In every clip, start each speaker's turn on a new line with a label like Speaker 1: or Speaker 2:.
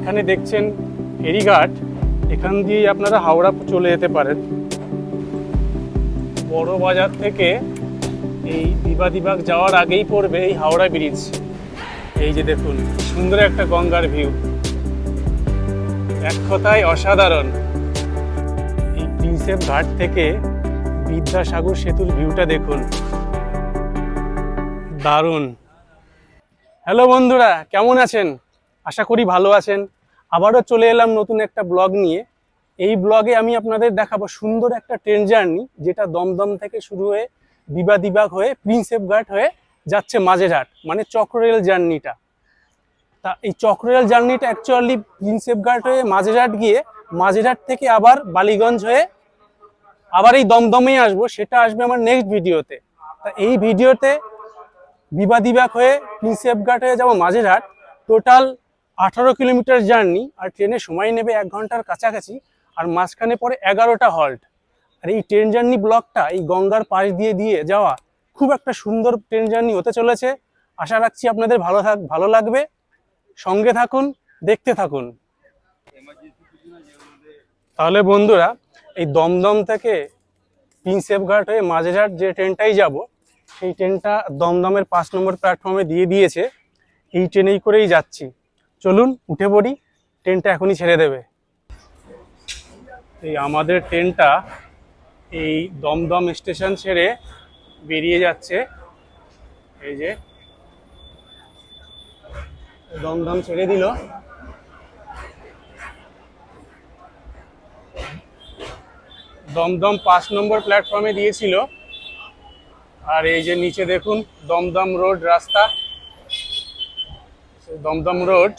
Speaker 1: এখানে দেখছেন ফেরিঘাট, এখান দিয়েই আপনারা হাওড়া চলে যেতে পারেন। বড় বাজার থেকে এই বিবাদিবাগ যাওয়ার আগেই পড়বে এই হাওড়া ব্রিজ। এই যে দেখুন সুন্দর একটা গঙ্গার ভিউ। এক কথায় অসাধারণ। এই প্রিন্সেপ ঘাট থেকে বিদ্যাসাগর সেতুর ভিউটা দেখুন। দারুণ। হ্যালো বন্ধুরা, কেমন আছেন? আশা করি ভালো আছেন। আবারও চলে এলাম নতুন একটা ব্লগ নিয়ে। এই ব্লগে আমি আপনাদের দেখাবো সুন্দর একটা ট্রেন জার্নি, যেটা দমদম থেকে শুরু হয়ে বিবাদিবাগ হয়ে প্রিন্সেপ ঘাট হয়ে যাচ্ছে মাঝেরহাট মানে চক্ররেল জার্নিটা। তা এই চক্ররেল জার্নিটা অ্যাকচুয়ালি প্রিন্সেপ ঘাট হয়ে মাঝেরহাট গিয়ে মাঝেরহাট থেকে আবার বালিগঞ্জ হয়ে আবার এই দমদমেই আসব, সেটা আসবে আমার নেক্সট ভিডিওতে। তা এই ভিডিওতে বিবাদিবাগ হয়ে প্রিন্সেপ ঘাট হয়ে যাব মাঝেরহাট। টোটাল আঠারো কিলোমিটার জার্নি আর ট্রেনে সময় নেবে এক ঘণ্টার কাছাকাছি আর মাঝখানে পরে এগারোটা হল্ট আর এই ট্রেন জার্নি ব্লকটা এই গঙ্গার পাশ দিয়ে দিয়ে যাওয়া খুব একটা সুন্দর ট্রেন জার্নি হতে চলেছে। আশা রাখছি আপনাদের ভালো থাক, ভালো লাগবে। সঙ্গে থাকুন, দেখতে থাকুন। তাহলে বন্ধুরা, এই দমদম থেকে প্রিন্সেপ ঘাট হয়ে মাঝেরহাট যে ট্রেনটাই যাব, সেই ট্রেনটা দমদমের পাঁচ নম্বর প্ল্যাটফর্মে দিয়ে দিয়েছে। এই ট্রেনেই করেই যাচ্ছি। চলুন, উঠে পড়ি। ট্রেনটা এখনই ছেড়ে দেবে। এই আমাদের ট্রেনটা এই দমদম স্টেশন ছেড়ে বেরিয়ে যাচ্ছে। এই যে দমদম ছেড়ে দিল। দমদম পাঁচ নম্বর প্ল্যাটফর্মে দিয়েছিল। আর এই যে নিচে দেখুন, দমদম রোড রাস্তা। দমদম রোড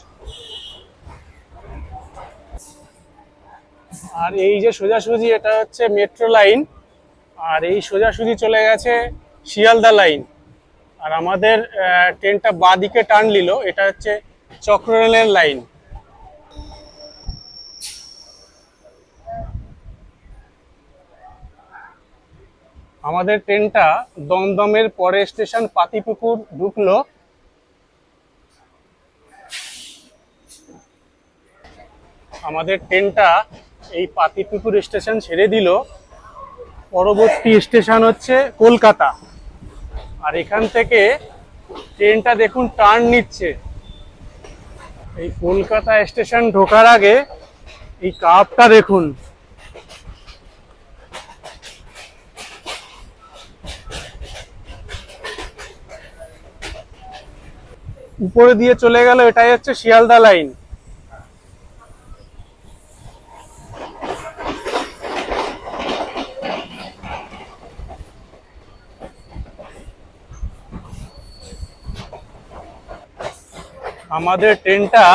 Speaker 1: আর এই যে সোজাসুজি, এটা হচ্ছে মেট্রো লাইন আর এই সোজাসুজি চলে গেছে শিয়ালদা লাইন আর আমাদের ট্রেনটা বাঁ দিকে টার্ন নিল, এটা হচ্ছে চক্ররেলের লাইন আমাদের ট্রেনটা দমদমের পরে স্টেশন পাতিপুকুর ঢুকলো। আমাদের ট্রেনটা এই পাতিপুকুর স্টেশন ছেড়ে দিল। পরবর্তী স্টেশন হচ্ছে কলকাতা। আর এখান থেকে ট্রেনটা দেখুন টার্ন নিচ্ছে। এই কলকাতা স্টেশন ঢোকার আগে এই কাপটা দেখুন। উপরে দিয়ে চলে গেল, এটাই হচ্ছে শিয়ালদা লাইন। আমাদের ট্রেনটা,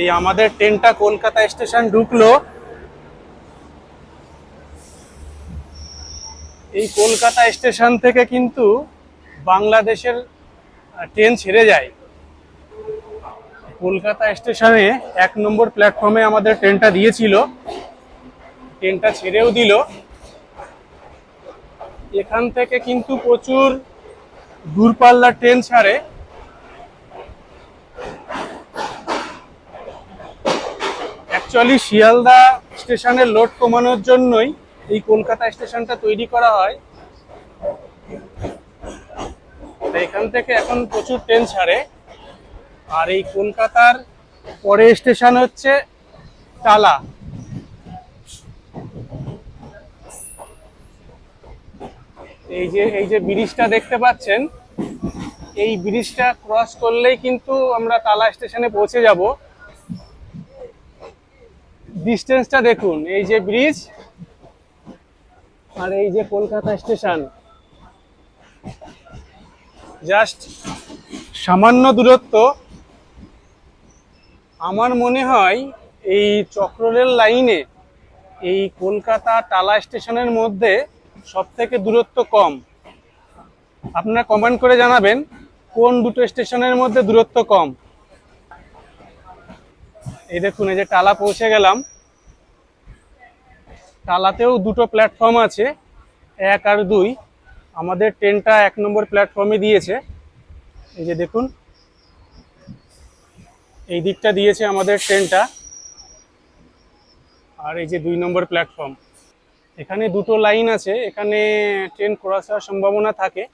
Speaker 1: এই আমাদের ট্রেনটা কলকাতা স্টেশন ঢুকলো। এই কলকাতা স্টেশন থেকে কিন্তু বাংলাদেশের ট্রেন ছেড়ে যায়। কলকাতা স্টেশনে এক নম্বর প্ল্যাটফর্মে আমাদের ট্রেনটা দিয়েছিল। ট্রেনটা ছেড়েও দিল। এখান থেকে কিন্তু প্রচুর দূরপাল্লার ট্রেন ছাড়ে। অ্যাকচুয়ালি শিয়ালদা স্টেশনের লোড কমানোর জন্যই এই কলকাতা স্টেশনটা তৈরি করা হয়। এখান থেকে এখন প্রচুর ট্রেন ছাড়ে। আর এই কলকাতার পরে স্টেশন হচ্ছে টালা। এই যে এই যে ব্রিজটা দেখতে পাচ্ছেন, এই ব্রিজটা ক্রস করলেই কিন্তু আমরা টালা স্টেশনে পৌঁছে যাব। ডিস্টেন্সটা দেখুন, এই যে ব্রিজ আর এই যে কলকাতা স্টেশন জাস্ট সামান্য দূরত্ব। আমার মনে হয় এই চক্ররেল লাইনে এই কলকাতা টালা স্টেশনের মধ্যে সব থেকে দূরত্ব কম। আপনারা কমেন্ট করে জানাবেন, কোন দুটো স্টেশনের মধ্যে দূরত্ব কম? এই দেখুন, এই যে টালা পৌঁছে গেলাম। টালাতেও দুটো প্ল্যাটফর্ম আছে, এক আর দুই। আমাদের ট্রেনটা এক নম্বর প্ল্যাটফর্মে দিয়েছে। এই যে দেখুন, এই দিকটা দিয়েছে আমাদের ট্রেনটা আর এই যে দুই নম্বর প্ল্যাটফর্ম এখানে দুটো লাইন আছে, এখানে ট্রেন ক্রস হওয়ার সম্ভাবনা থাকে।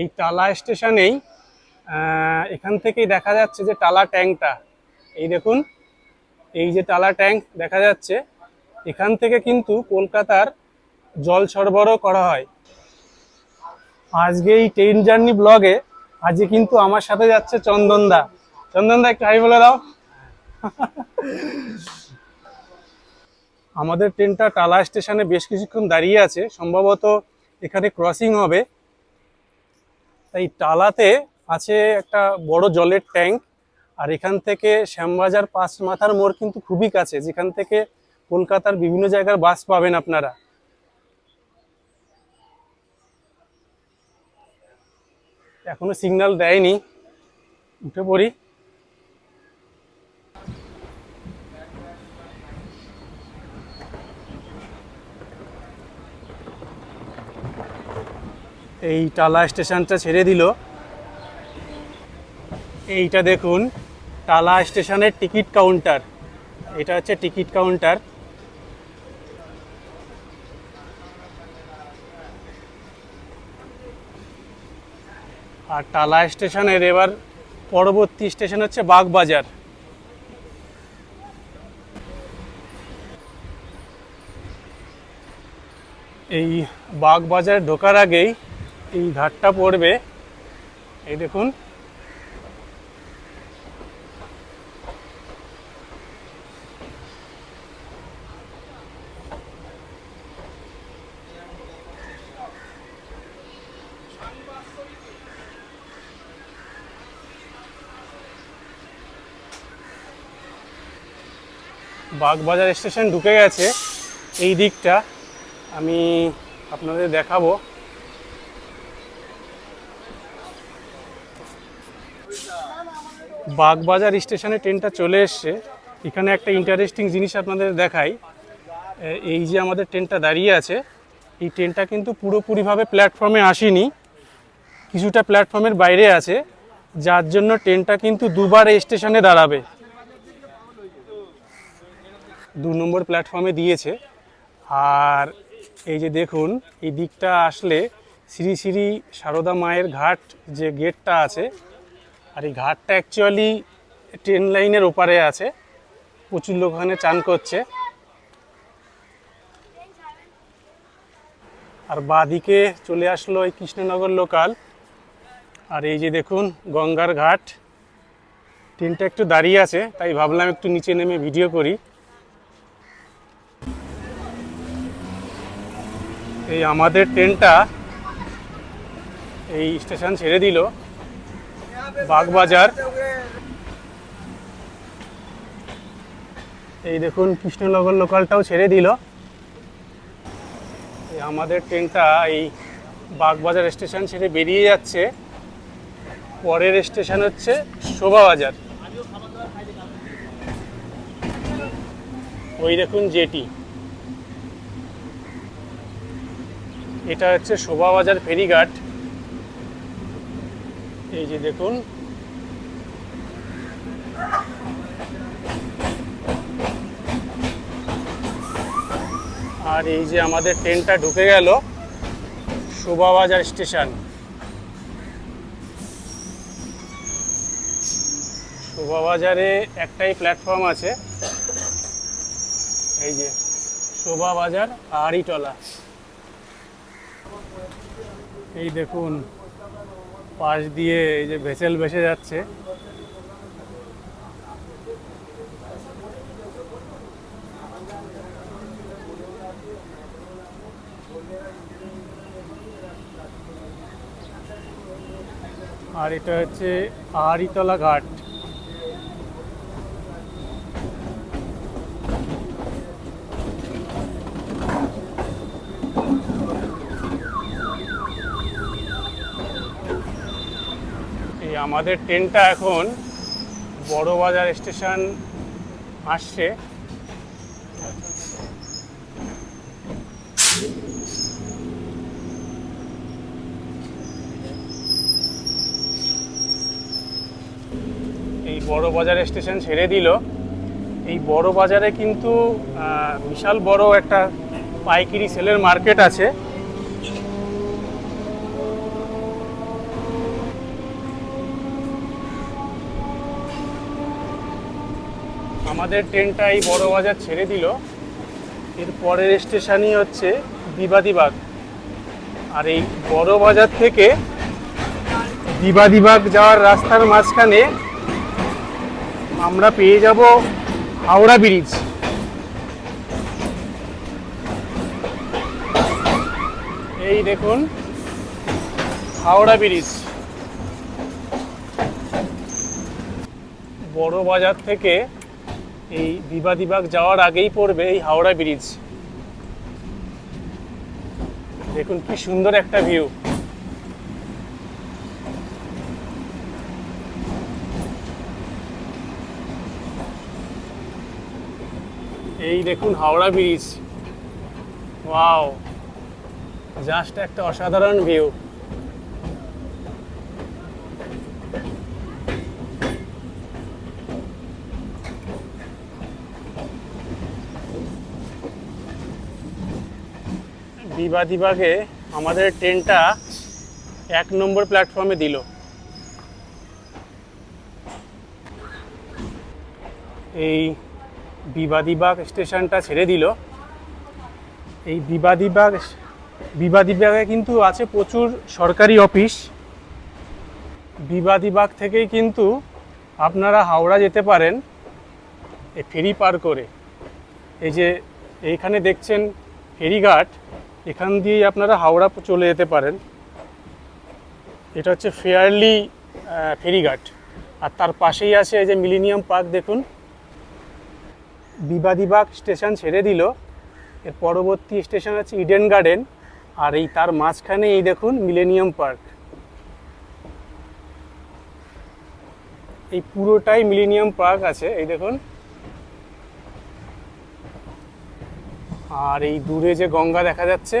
Speaker 1: এই টালা স্টেশনেই এখান থেকেই দেখা যাচ্ছে যে টালা ট্যাঙ্কটা এই দেখুন, এই যে টালা ট্যাঙ্ক দেখা যাচ্ছে, এখান থেকে কিন্তু কলকাতার জল সরবরাহ করা হয়। আজকে এই ট্রেন জার্নি ব্লগে, আজকে কিন্তু আমার সাথে যাচ্ছে চন্দনদা চন্দনদা একটু হাই বলে দাও। আমাদের ট্রেনটা টালা স্টেশনে বেশ কিছুক্ষণ দাঁড়িয়ে আছে, সম্ভবত এখানে ক্রসিং হবে। তাই টালাতে আছে একটা বড় জলের ট্যাঙ্ক। আর এখান থেকে শ্যামবাজার পাঁচ মাথার মোড় কিন্তু খুবই কাছে, যেখান থেকে কলকাতার বিভিন্ন জায়গার বাস পাবেন আপনারা। এখনও সিগন্যাল দেয়নি, উঠে পড়ি। এই টালা স্টেশনটা ছেড়ে দিল। এইটা দেখুন। টালা স্টেশনের টিকিট কাউন্টার। এটা হচ্ছে টিকিট কাউন্টার। আর টালা স্টেশনের এবার পরবর্তী স্টেশন হচ্ছে বাগবাজার। এই বাগবাজার ঢোকার আগেই এই ঘাটটা পড়বে। এই দেখুন বাগবাজার স্টেশন ঢুকে গেছে। এই দিকটা আমি আপনাদের দেখাবো। বাগবাজার স্টেশনে ট্রেনটা চলে এসছে। এখানে একটা ইন্টারেস্টিং জিনিস আপনাদের দেখাই। এই যে আমাদের ট্রেনটা দাঁড়িয়ে আছে, এই ট্রেনটা কিন্তু পুরোপুরিভাবে প্ল্যাটফর্মে আসেনি। কিছুটা প্ল্যাটফর্মের বাইরে আছে। যার জন্য ট্রেনটা কিন্তু দুবার এই স্টেশনে দাঁড়াবে। দু নম্বর প্ল্যাটফর্মে দিয়েছে। আর এই যে দেখুন, এই দিকটা আসলে শ্রী শ্রী সারদা মায়ের ঘাট যে গেটটা আছে, আর এই ঘাটটা অ্যাকচুয়ালি ট্রেন লাইনের ওপারে আছে। প্রচুর লোক ওখানে চান করছে। আর বাদিকে চলে আসলো এই কৃষ্ণনগর লোকাল আর এই যে দেখুন, গঙ্গার ঘাট। ট্রেনটা একটু দাঁড়িয়ে আছে, তাই ভাবলাম একটু নিচে নেমে ভিডিও করি। এই আমাদের ট্রেনটা এই স্টেশন ছেড়ে দিল, বাগবাজার। এই দেখুন, কৃষ্ণনগর লোকালটাও ছেড়ে দিল। আমাদের ট্রেনটা এই বাগবাজার স্টেশন ছেড়ে বেরিয়ে যাচ্ছে। পরের স্টেশন হচ্ছে শোভাবাজার। ওই দেখুন জেটি। এটা হচ্ছে শোভাবাজার ফেরিঘাট। এই যে দেখুন। আর এই যে আমাদের ট্রেনটা ঢুকে গেল শোভাবাজার স্টেশন। শোভাবাজারে একটাই প্ল্যাটফর্ম আছে। এই যে শোভাবাজার আড়িটলা এই দেখুন পাশ দিয়ে এই যে ভেসেল ভেসে যাচ্ছে। আর এটা হচ্ছে আহারিতলা ঘাট। আমাদের ট্রেনটা এখন বড়বাজার স্টেশন আসছে। এই বড় বাজার স্টেশন ছেড়ে দিল। এই বড় বাজারে কিন্তু বিশাল বড় একটা পাইকারি সেলের মার্কেট আছে। আমাদের ট্রেনটা এই বড় বাজার ছেড়ে দিল। এর পরের স্টেশনই হচ্ছে বিবাদীবাগ আর এই বড় বাজার থেকে বিবাদীবাগ যাওয়ার রাস্তার মাঝখানে আমরা পেয়ে যাব হাওড়া ব্রিজ। এই দেখুন, হাওড়া ব্রিজ। বড় বাজার থেকে এই বিবাদীবাগ যাওয়ার আগেই পড়বে এই হাওড়া ব্রিজ। দেখুন কি সুন্দর একটা ভিউ। এই দেখুন হাওড়া ব্রিজ। ওয়াও, জাস্ট একটা অসাধারণ ভিউ। বিবাদীবাগে আমাদের ট্রেনটা এক নম্বর প্ল্যাটফর্মে দিল। এই বিবাদীবাগ স্টেশনটা ছেড়ে দিল। এই বিবাদীবাগ বিবাদীবাগে কিন্তু আছে প্রচুর সরকারি অফিস। বিবাদীবাগ থেকেই কিন্তু আপনারা হাওড়া যেতে পারেন, এই ফেরি পার করে। এই যে এইখানে দেখছেন ফেরিঘাট এখান দিয়েই আপনারা হাওড়া চলে যেতে পারেন। এটা হচ্ছে ফেয়ারলি ফেরিঘাট। আর তার পাশেই আছে এই যে মিলিনিয়াম পার্ক, দেখুন। বিবাদীবাগ স্টেশন ছেড়ে দিল। এর পরবর্তী স্টেশন আছে ইডেন গার্ডেন। আর এই তার মাঝখানে এই দেখুন মিলেনিয়াম পার্ক। এই পুরোটাই মিলেনিয়াম পার্ক আছে, এই দেখুন। আর এই দূরে যে গঙ্গা দেখা যাচ্ছে,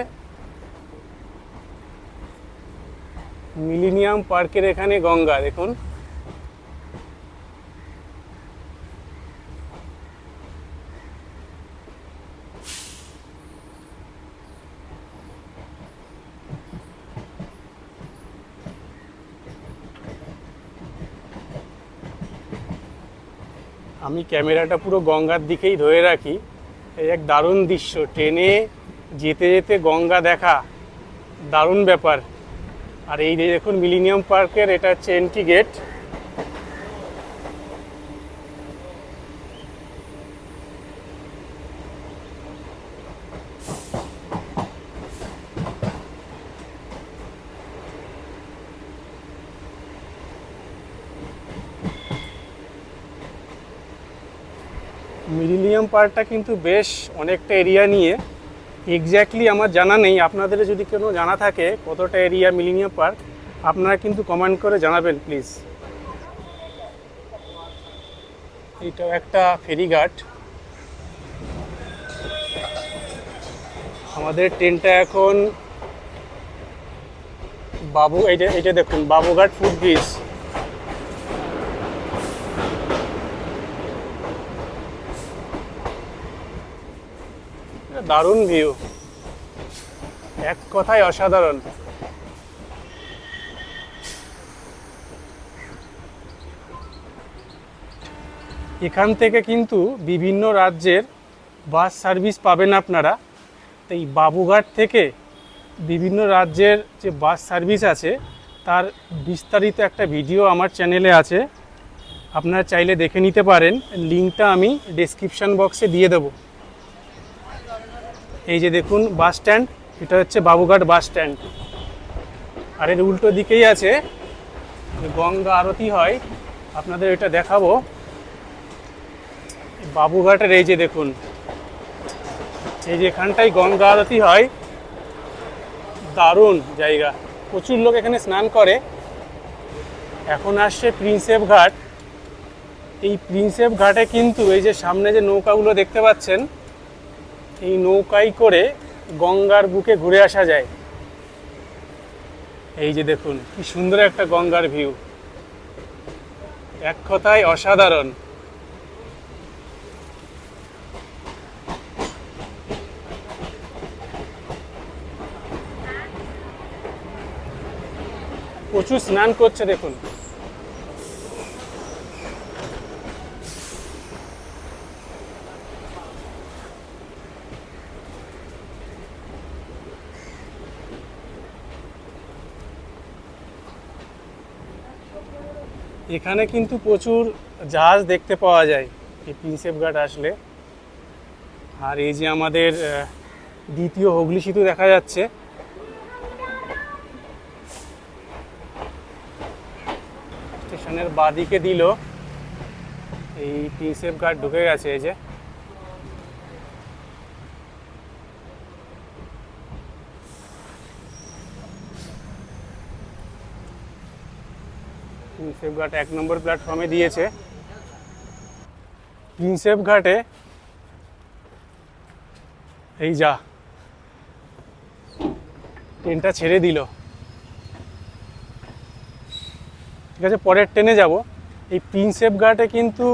Speaker 1: মিলিনিয়াম পার্কের এখানে গঙ্গা, দেখুন। আমি ক্যামেরাটা পুরো গঙ্গার দিকেই ধরে রাখি। এই এক দারুণ দৃশ্য। ট্রেনে যেতে যেতে গঙ্গা দেখা, দারুণ ব্যাপার। আর এই দেখুন, মিলিনিয়াম পার্কের এটা হচ্ছে এন্ট্রি গেট মিলিনিয়াম পার্কটা কিন্তু বেশ অনেকটা এরিয়া নিয়ে। এক্স্যাক্টলি আমার জানা নেই। আপনাদের যদি কোনো জানা থাকে কতটা এরিয়া মিলিনিয়াম পার্ক আপনারা কিন্তু কমেন্ট করে জানাবেন প্লিজ এইটা একটা ফেরিঘাট। আমাদের ট্রেনটা এখন বাবু এইটা এইটা দেখুন, বাবুঘাট ফুড ব্রিজ দারুণ ভিউ এক কথায় অসাধারণ। এখান থেকে কিন্তু বিভিন্ন রাজ্যের বাস সার্ভিস পাবেন আপনারা। তো এই বাবুঘাট থেকে বিভিন্ন রাজ্যের যে বাস সার্ভিস আছে, তার বিস্তারিত একটা ভিডিও আমার চ্যানেলে আছে। আপনারা চাইলে দেখে নিতে পারেন। লিঙ্কটা আমি ডেসক্রিপশান বক্সে দিয়ে দেবো। এই যে দেখুন, বাস স্ট্যান্ড, এটা হচ্ছে বাবুঘাট বাস স্ট্যান্ড। আর এর উল্টো দিকেই আছে গঙ্গা আরতি হয়, আপনাদের এটা দেখাবো। বাবুঘাটের এই যে দেখুন, এই যে এখানটাই গঙ্গা আরতি হয়। দারুণ জায়গা। প্রচুর লোক এখানে স্নান করে। এখন আসছে প্রিন্সেপ ঘাট। এই প্রিন্সেপ ঘাটে কিন্তু এই যে সামনে যে নৌকাগুলো দেখতে পাচ্ছেন এই নৌকায় করে গঙ্গার বুকে ঘুরে আসা যায়। এই যে দেখুন, কি সুন্দর একটা গঙ্গার ভিউ। এক কথায় অসাধারণ। প্রচুর স্নান করছে দেখুন। এখানে কিন্তু প্রচুর জাহাজ দেখতে পাওয়া যায়, এই প্রিন্সেপ ঘাট আসলে। আর এই যে আমাদের দ্বিতীয় হুগলি সেতু দেখা যাচ্ছে। স্টেশনের বাদিকে দিল, এই প্রিন্সেপ ঘাট ঢুকে গেছে এই যে। প্রিন্সেপ ঘাট এক নম্বর প্ল্যাটফর্মে দিয়েছে। প্রিন্সেপ ঘাটে এই যা ট্রেনটা ছেড়ে দিল। ঠিক আছে, পরের ট্রেনে যাব। এই প্রিন্সেপ ঘাটে কিন্তু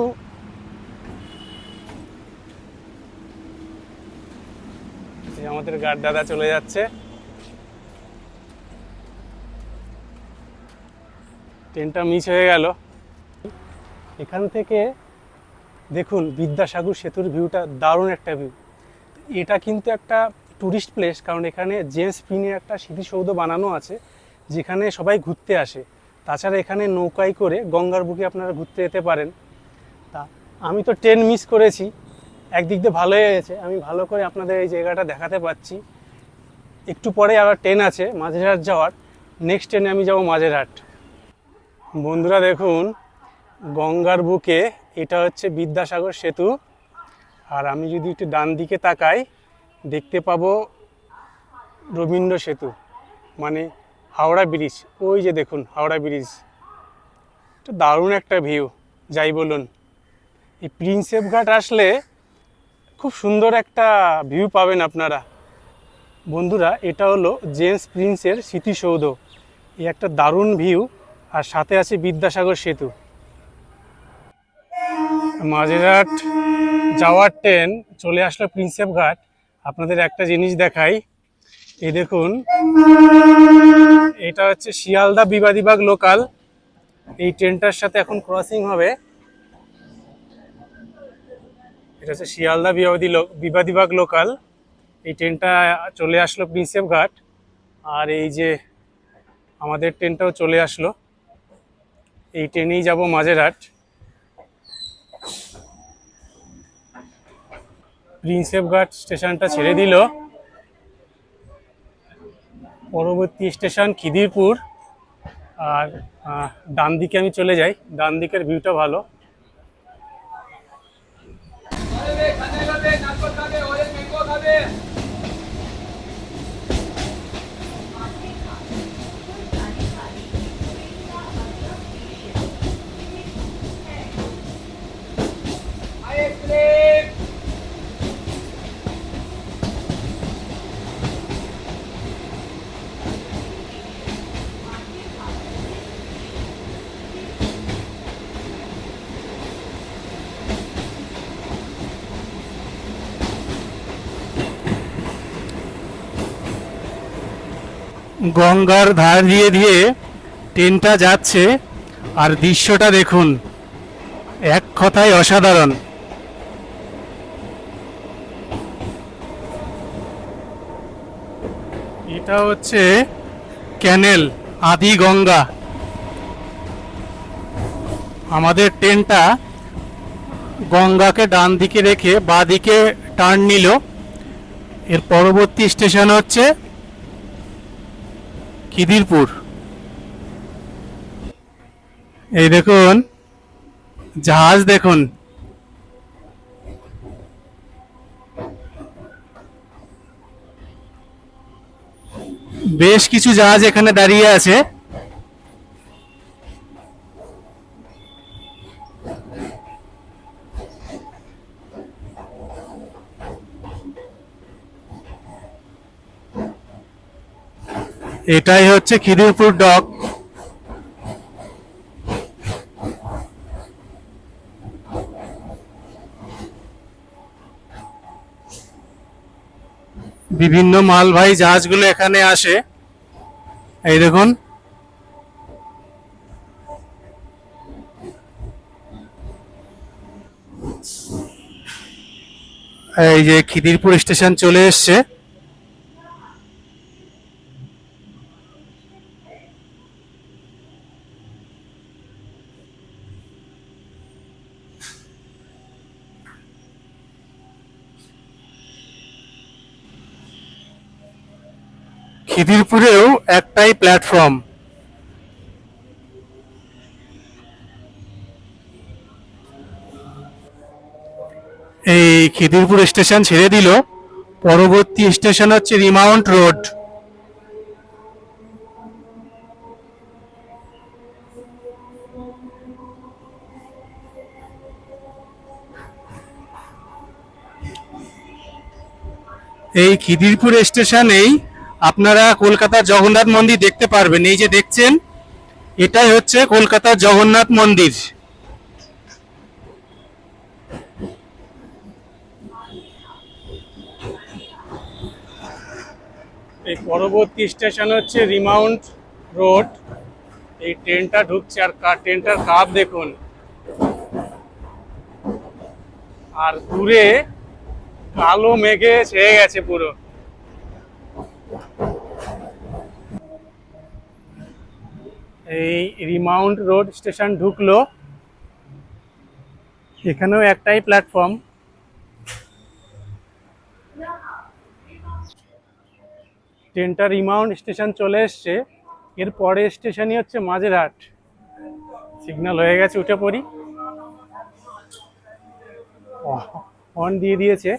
Speaker 1: আমাদের গার্ড দাদা চলে যাচ্ছে। ট্রেনটা মিস হয়ে গেল। এখান থেকে দেখুন বিদ্যাসাগর সেতুর ভিউটা দারুণ একটা ভিউ এটা কিন্তু একটা টুরিস্ট প্লেস কারণ এখানে জেমস ফিনের একটা স্মৃতিসৌধ বানানো আছে, যেখানে সবাই ঘুরতে আসে। তাছাড়া এখানে নৌকায় করে গঙ্গার বুকে আপনারা ঘুরতে যেতে পারেন। তা আমি তো ট্রেন মিস করেছি। একদিক দিয়ে ভালো হয়ে গেছে আমি ভালো করে আপনাদের এই জায়গাটা দেখাতে পাচ্ছি। একটু পরে আবার ট্রেন আছে মাঝেরহাট যাওয়ার। নেক্সট ট্রেনে আমি যাব মাঝেরহাট। বন্ধুরা দেখুন, গঙ্গার বুকে এটা হচ্ছে বিদ্যাসাগর সেতু। আর আমি যদি একটু ডান দিকে তাকাই, দেখতে পাবো রবীন্দ্র সেতু মানে হাওড়া ব্রিজ। ওই যে দেখুন, হাওড়া ব্রিজ। এটা দারুণ একটা ভিউ, যাই বলুন। এই প্রিন্সেপ ঘাট আসলে খুব সুন্দর একটা ভিউ পাবেন আপনারা। বন্ধুরা, এটা হলো জেমস প্রিন্সের স্মৃতিসৌধ। এই একটা দারুণ ভিউ আর সাথে আছে বিদ্যাসাগর সেতু। মাঝেরহাট যাওয়ার ট্রেন চলে আসলো প্রিন্সেপ ঘাট। আপনাদের একটা জিনিস দেখাই। এই দেখুন, এটা হচ্ছে শিয়ালদা বিবাদীবাগ লোকাল এই ট্রেনটার সাথে এখন ক্রসিং হবে। এটা হচ্ছে শিয়ালদা বিবাদী বিবাদীবাগ লোকাল এই ট্রেনটা চলে আসলো প্রিন্সেপ ঘাট। আর এই যে আমাদের ট্রেনটাও চলে আসলো। এই ট্রেনেই যাব মাঝেরহাট। প্রিন্সেপ ঘাট স্টেশনটা ছেড়ে দিল। পরবর্তী স্টেশন খিদিরপুর। আর ডান দিকে আমি চলে যাই। ডান দিকের ভিউটা ভালো। গঙ্গার ধার দিয়ে দিয়ে ট্রেনটা যাচ্ছে আর দৃশ্যটা দেখুন। এক কথায় অসাধারণ। এটা হচ্ছে ক্যানেল আদি গঙ্গা। আমাদের ট্রেনটা গঙ্গাকে ডান দিকে রেখে বাঁ দিকে টার্ন নিল। এর পরবর্তী স্টেশন হচ্ছে খিদিরপুর এই দেখুন জাহাজ দেখুন। বেশ কিছু জাহাজ এখানে দাঁড়িয়ে আছে। এটাই হচ্ছে খিদিরপুর ডক। বিভিন্ন মালবাহী জাহাজগুলো এখানে আসে। এই দেখুন। এই যে খিদিরপুর স্টেশন চলে এসছে। খিদিরপুরেও একটাই প্ল্যাটফর্ম। এই খিদিরপুর স্টেশন ছেড়ে দিল। পরবর্তী স্টেশন হচ্ছে রিমাউন্ট রোড। এই খিদিরপুর স্টেশনেই আপনারা কলকাতার জগন্নাথ মন্দির দেখতে পারবেন। এই যে দেখছেন, এটাই হচ্ছে কলকাতার জগন্নাথ মন্দির। এই পরবর্তী স্টেশন হচ্ছে রিমাউন্ট রোড। এই ট্রেনটা ঢুকছে, আর ট্রেনটার কাপ দেখুন। আর দূরে কালো মেঘে ছেয়ে গেছে পুরো। এই রিমাউন্ট রোড স্টেশন ঢুকলো। এখানেও একটাই প্ল্যাটফর্ম ট্রেনটা রিমাউন্ট স্টেশন চলে এসছে। এর পরে স্টেশনই হচ্ছে মাঝেরহাট। সিগন্যাল হয়ে গেছে, উঠে পড়ি। অন দিয়ে দিয়েছে।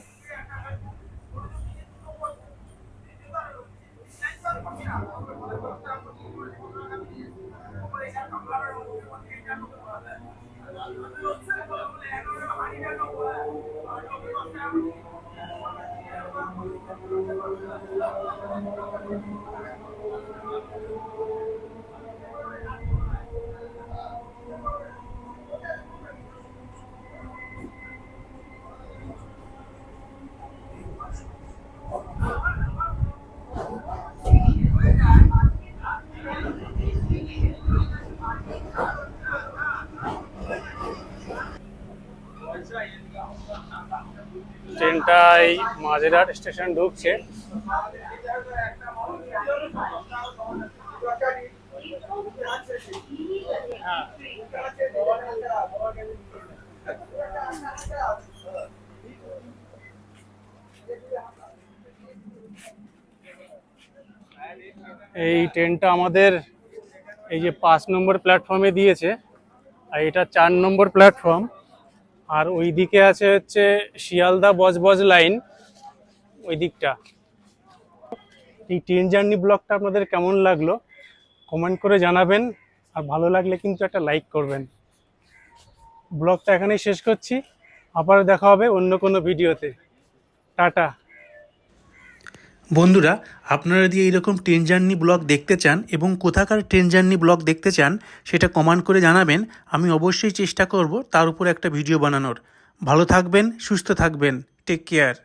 Speaker 1: Thank you. ট্রেনটা এই মাঝেরহাট স্টেশন ঢুকছে। এই ট্রেনটা আমাদের এই যে পাঁচ নম্বর প্ল্যাটফর্মে দিয়েছে, আর এটা চার নম্বর প্ল্যাটফর্ম। আর ওই দিকে আছে হচ্ছে শিয়ালদা বজবজ লাইন ওই দিকটা এই ট্রেন জার্নি ব্লগটা আপনাদের কেমন লাগল কমেন্ট করে জানাবেন, আর ভালো লাগলে কিন্তু একটা লাইক করবেন। ব্লগটা এখানেই শেষ করছি, আবার দেখা হবে অন্য কোনো ভিডিওতে। টাটা।
Speaker 2: বন্ধুরা, আপনারা দিয়ে এইরকম ট্রেন জার্নি ব্লগ দেখতে চান এবং কোথাকার ট্রেন জার্নি ব্লগ দেখতে চান, সেটা কমান্ড করে জানাবেন। আমি অবশ্যই চেষ্টা করব তার উপর একটা ভিডিও বানানোর। ভালো থাকবেন, সুস্থ থাকবেন। Take care